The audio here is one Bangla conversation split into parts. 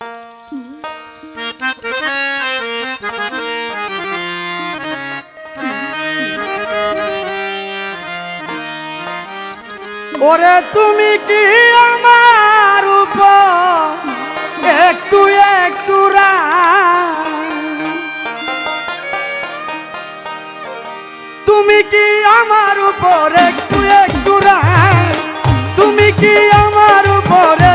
ওরে তুমি কি আমার একটু একটু তুমি কি আমার উপর? একটু একটু? তুমি কি আমার উপর?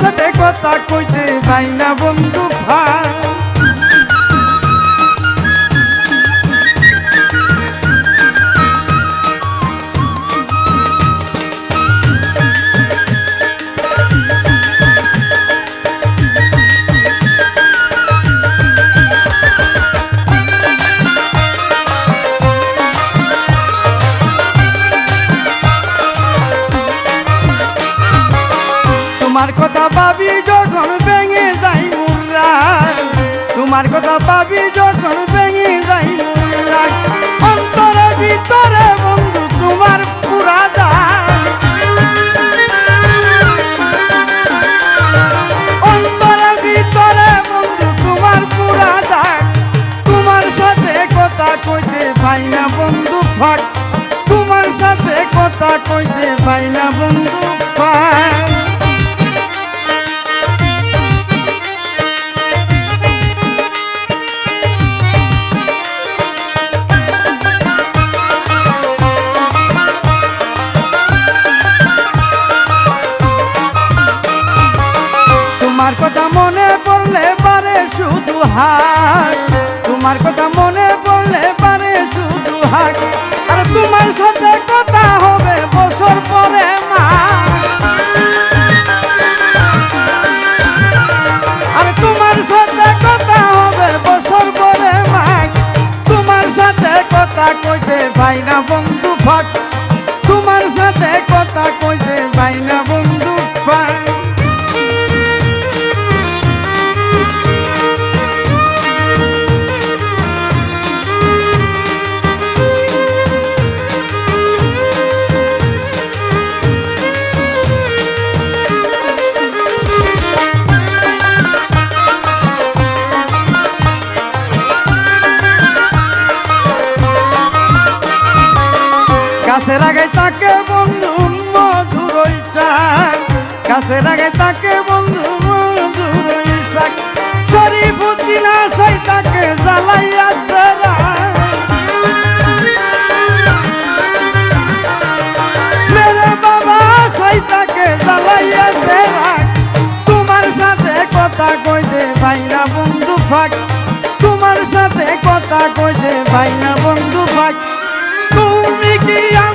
সাথে কথা কইতে পাই না বন্ধু ফাঁক তোমার কথা ভাবি যখন ভেঙে যাই মুরা তোমার কথা ভাবি যখন ভেঙে যাই মুর্রা তোমার কথা মনে পড়লে পারে শুধু হাক তোমার কথা মনে পড়লে পারে শুধু হাক আর তোমার সাথে কথা হবে বছর পরে মা আর তোমার সাথে কথা হবে বছর মাক তোমার সাথে কথা কইতে কাছে লাগাই তাকে বন্ধু মধুর চাক। কাছে লাগাই তাকে বন্ধু মধুর চাক। শরীফুদ্দিন আসাই তাকে রাখ তোমার সাথে কথা কইতে না বন্ধু ফাঁক। তোমার সাথে কথা কইতে না মাটি